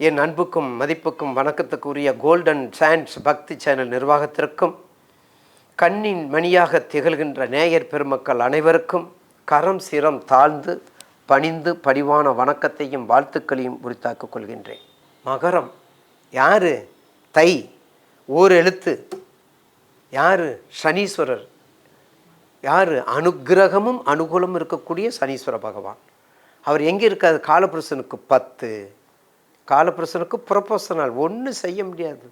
என் அன்புக்கும் மதிப்புக்கும் வணக்கத்துக்குரிய கோல்டன் சான்ஸ் பக்தி சேனல் நிர்வாகத்திற்கும் கண்ணின் மணியாக திகழ்கின்ற நேயர் பெருமக்கள் அனைவருக்கும் கரம் சிரம் தாழ்ந்து பணிந்து பணிவான வணக்கத்தையும் வாழ்த்துக்களையும் உரித்தாக்கிக் கொள்கின்றேன். மகரம் யார்? தை ஓர் எழுத்து. யார்? சனீஸ்வரர். யார்? அனுக்கிரகமும் அனுகூலமும் இருக்கக்கூடிய சனீஸ்வர பகவான். அவர் எங்கே இருக்காது காலபுருஷனுக்கு பத்து. காலபுருஷனுக்கு புறப்போசனால் ஒன்றும் செய்ய முடியாது.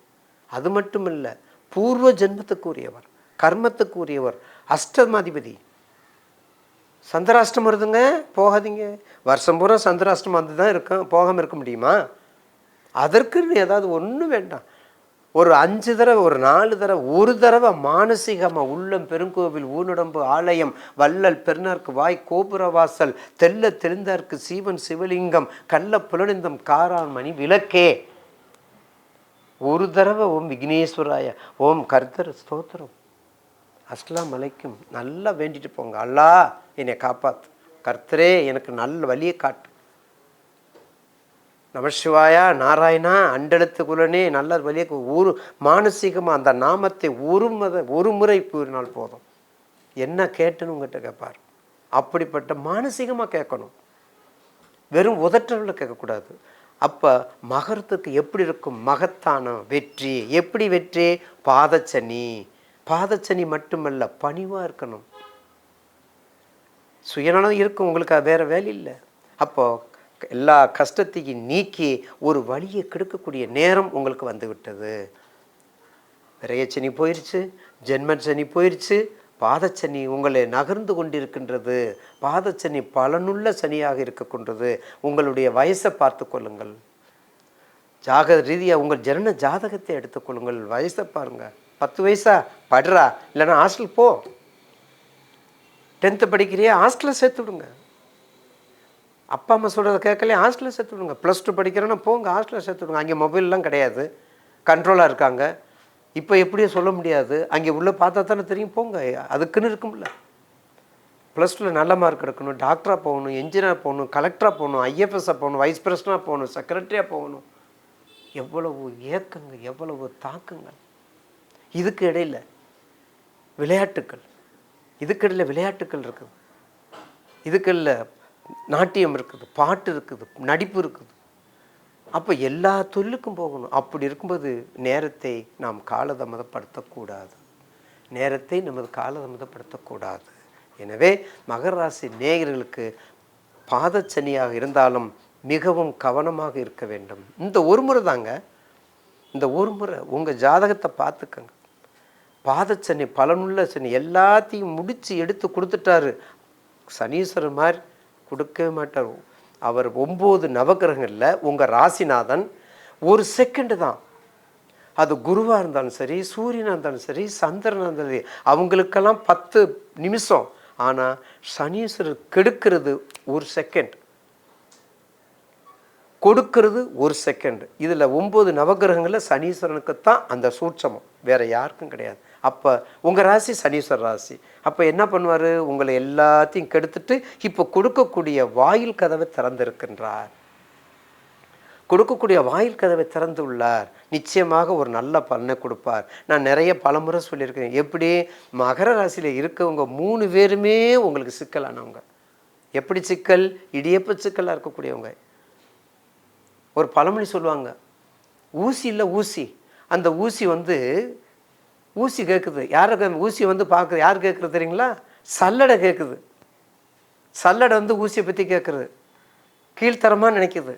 அது மட்டும் இல்லை பூர்வ ஜென்மத்துக்குரியவர் கர்மத்துக்குரியவர் அஷ்டமாதிபதி. சந்திராஷ்டம் வருதுங்க போகாதீங்க. வருஷம் பூரா சந்திராஷ்டம் வந்து தான் இருக்கும் போகாமல் இருக்க முடியுமா? அதற்குன்னு ஏதாவது ஒன்றும் வேண்டாம். ஒரு அஞ்சு தடவை ஒரு நாலு தடவை ஒரு தடவை மானசீகமாக உள்ளம் பெருங்கோவில் ஊனுடம்பு ஆலயம் வள்ளல் பெருநர்க்கு வாய் கோபுர வாசல் தெல்ல தெளிந்தார்க்கு சீவன் சிவலிங்கம் கள்ள புலனிந்தம் காரான்மணி விளக்கே. ஒரு தடவை ஓம் விக்னேஸ்வராய ஓம் கர்த்தர் ஸ்தோத்திரம். அஸ்லாம் அலைக்கும். நல்லா வேண்டிட்டு போங்க. அல்லா என்னை காப்பாத்து. கர்த்தரே எனக்கு நல்ல வழியை காட்டு. நமசிவாயா நாராயணா அண்டெழுத்துக்குள்ளனே நல்ல வழிய ஒரு மானசீகமாக அந்த நாமத்தை ஒரு மத ஒரு முறை கூறினால் போதும். என்ன கேட்டுன்னு உங்ககிட்ட கேட்பார் அப்படிப்பட்ட மானசீகமாக கேட்கணும். வெறும் உதற்றவர்கள் கேட்கக்கூடாது. அப்போ மகரத்துக்கு எப்படி இருக்கும் மகத்தான வெற்றி? எப்படி வெற்றி? பாதச்சனி. பாதச்சனி மட்டுமல்ல பணிவாக இருக்கணும். சுயநலம் இருக்கும் உங்களுக்கு அது வேற வேலை இல்லை. அப்போ எல்லா கஷ்டத்தையும் நீக்கி ஒரு வழியை கெடுக்கக்கூடிய நேரம் உங்களுக்கு வந்துவிட்டது. விரையச்சனி போயிடுச்சு ஜென்மச்சனி போயிடுச்சு பாதச்சனி உங்களை நகர்ந்து கொண்டிருக்கின்றது. பாதச்சனி பலனுள்ள சனியாக இருக்கக்கொண்டது உங்களுடைய வயசை பார்த்து கொள்ளுங்கள். ஜாக ரீதியாக உங்கள் ஜனன ஜாதகத்தை எடுத்துக்கொள்ளுங்கள் வயசை பாருங்கள் பத்து வயசா? படுறா. இல்லைன்னா ஹாஸ்டல் போ. டென்த்து படிக்கிறியா? ஹாஸ்டலில் சேர்த்து விடுங்க. அப்பா அம்மா சொல்கிறத கேட்கலையே ஹாஸ்டலில் சேர்த்து விடுங்க. ப்ளஸ் டூ படிக்கிறேன்னா போங்க ஹாஸ்டலில் சேர்த்து விடுங்க. அங்கே மொபைல்லாம் கிடையாது. கண்ட்ரோலாக இருக்காங்க. இப்போ எப்படியும் சொல்ல முடியாது. அங்கே உள்ளே பார்த்தா தானே தெரியும். போங்க அதுக்குன்னு இருக்கும்ல. ப்ளஸ் டூவில் நல்ல மார்க் எடுக்கணும். டாக்டராக போகணும் என்ஜினியராக போகணும் கலெக்டராக போகணும் ஐஎஃப்எஸ்ஸாக போகணும் வைஸ் பிரசிடண்டாக போகணும் செக்ரட்டரியாக போகணும். எவ்வளவு ஏக்கங்க எவ்வளவு தாக்கங்கள். இதுக்கு இடையில் விளையாட்டுக்கள். இதுக்கு இடையில் விளையாட்டுக்கள் இருக்குது. இதுக்கு இல்லை நாட்டியம் இருக்குது பாட்டு இருக்குது நடிப்பு இருக்குது. அப்போ எல்லா தொழிலுக்கும் போகணும். அப்படி இருக்கும்போது நேரத்தை நாம் காலதாமதப்படுத்தக்கூடாது. நேரத்தை நமது காலதாமதப்படுத்தக்கூடாது. எனவே மகர ராசி நேயர்களுக்கு பாதச்சனியாக இருந்தாலும் மிகவும் கவனமாக இருக்க வேண்டும். இந்த ஒரு முறை தாங்க. இந்த ஒரு முறை உங்கள் ஜாதகத்தை பார்த்துக்கங்க. பாதச்சனி பலனுள்ள சனி எல்லாத்தையும் முடித்து எடுத்து கொடுத்துட்டாரு. சனீஸ்வரன் மாதிரி கொடுக்கவே மாட்டார். அவர் ஒம்பது நவகிரகங்களில் உங்கள் ராசிநாதன் ஒரு செகண்டு தான். அது குருவாக இருந்தாலும் சரி சூரியனாக இருந்தாலும் சரி சந்திரனாக இருந்தாலும் சரி அவங்களுக்கெல்லாம் பத்து நிமிஷம். ஆனால் சனீஸ்வரர் கெடுக்கிறது ஒரு செகண்ட் கொடுக்கிறது ஒரு செகண்ட் இதில் ஒம்பது நவகிரகங்களில் சனீஸ்வரனுக்கு தான் அந்த சூட்சமம். வேறு யாருக்கும் கிடையாது. அப்போ உங்கள் ராசி சனீஸ்வர ராசி. அப்போ என்ன பண்ணுவார்? உங்களை எல்லாத்தையும் கெடுத்துட்டு இப்போ கொடுக்கக்கூடிய வாயில் கதவை திறந்திருக்கின்றார். கொடுக்கக்கூடிய வாயில் கதவை திறந்து உள்ளார். நிச்சயமாக ஒரு நல்ல பலனை கொடுப்பார். நான் நிறைய பலமுறை சொல்லியிருக்கேன். எப்படி? மகர ராசியில் இருக்கவங்க மூணு பேருமே உங்களுக்கு சிக்கலானவங்க. எப்படி சிக்கல்? இடியப்ப சிக்கலாக இருக்கக்கூடியவங்க. ஒரு பழமொழி சொல்லுவாங்க. ஊசி இல்லை ஊசி. அந்த ஊசி வந்து ஊசி கேட்குது யாரை ஊசி வந்து பார்க்குது. யார் கேட்குறது தெரியுங்களா? சல்லடை கேட்குது சல்லடை வந்து ஊசியை பற்றி கேட்குறது கீழ்த்தரமாக நினைக்குது.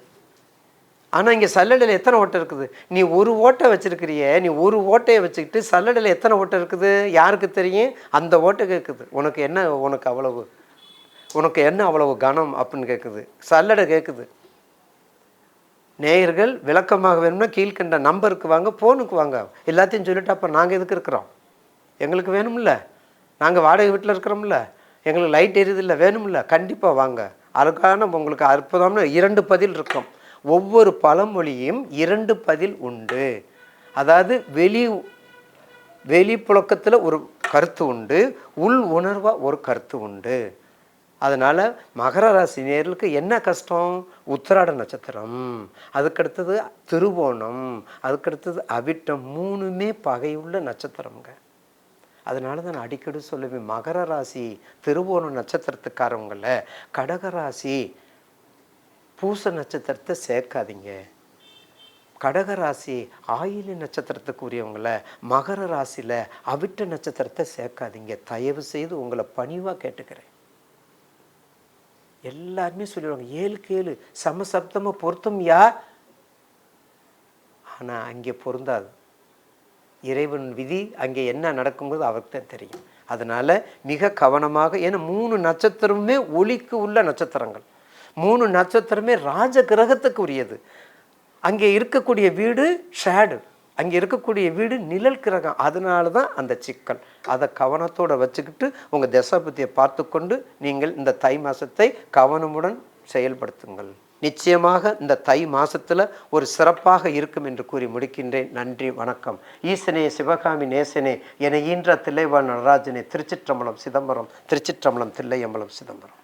ஆனால் இங்கே சல்லடையில் எத்தனை ஓட்டை இருக்குது? நீ ஒரு ஓட்டை வச்சுருக்கிறிய. நீ ஒரு ஓட்டையை வச்சுக்கிட்டு சல்லடையில் எத்தனை ஓட்டை இருக்குது? யாருக்கு தெரியும்? அந்த ஓட்டை கேட்குது உனக்கு என்ன? உனக்கு அவ்வளவு. உனக்கு என்ன அவ்வளவு கனம் அப்படின்னு கேட்குது சல்லடை கேட்குது நேயர்கள் விளக்கமாக வேணும்னா கீழ்கண்ட நம்பருக்கு வாங்க ஃபோனுக்கு வாங்க. எல்லாத்தையும் சொல்லிட்டு அப்போ நாங்கள் எதுக்கு இருக்கிறோம்? எங்களுக்கு வேணும்ல. நாங்கள் வாடகை வீட்டில் இருக்கிறோம்ல. எங்களுக்கு லைட் எரியுதில்ல வேணும்ல. கண்டிப்பாக வாங்க. அதுக்கான உங்களுக்கு அற்புதம்னு இரண்டு பதில் இருக்கும். ஒவ்வொரு பழமொழியும் இரண்டு பதில் உண்டு. அதாவது வெளி வெளிப்புழக்கத்தில் ஒரு கருத்து உண்டு. உள் உணர்வாக ஒரு கருத்து உண்டு. அதனால் மகர ராசி நேர்களுக்கு என்ன கஷ்டம்? உத்திராட நட்சத்திரம். அதுக்கடுத்தது திருவோணம். அதுக்கடுத்தது அவிட்டம் மூணுமே பகையுள்ள நட்சத்திரம்ங்க. அதனால தான் நான் அடிக்கடி சொல்லுவேன் மகர ராசி திருவோணம் நட்சத்திரத்துக்காரவங்கள கடக ராசி பூச நட்சத்திரத்தை சேர்க்காதீங்க. கடக ராசி ஆயிலி நட்சத்திரத்துக்குரியவங்கள மகர ராசியில் அவிட்ட நட்சத்திரத்தை சேர்க்காதீங்க. தயவு செய்து உங்களை பணிவாக கேட்டுக்கிறேன். எல்லாருமே சொல்லிடுவாங்க ஏழுக்கு ஏழு சமசப்தமாக பொருத்தம் யா? ஆனால் அங்கே பொருந்தாது. இறைவன் விதி அங்கே என்ன நடக்குங்கிறது அவருக்கு தான் தெரியும். அதனால் மிக கவனமாக ஏன்னா மூணு நட்சத்திரமுமே ஒளிக்கு உள்ள நட்சத்திரங்கள். மூணு நட்சத்திரமே ராஜ கிரகத்துக்கு உரியது. அங்கே இருக்கக்கூடிய வீடு ஷேடு அங்கே இருக்கக்கூடிய வீடு நிழல் கிரகம். அதனால தான் அந்த சிக்கல். அதை கவனத்தோடு வச்சுக்கிட்டு உங்கள் தசாபதியை பார்த்து கொண்டு நீங்கள் இந்த தை மாதத்தை கவனமுடன் செயல்படுத்துங்கள். நிச்சயமாக இந்த தை மாதத்தில் ஒரு சிறப்பாக இருக்கும் என்று கூறி முடிக்கின்றேன். நன்றி வணக்கம். ஈசனே சிவகாமி நேசனே என ஈன்ற தில்லைவாழ் நடராஜனே திருச்சிற்றம்பலம் சிதம்பரம் திருச்சிற்றம்பலம் தில்லையம்பலம் சிதம்பரம்.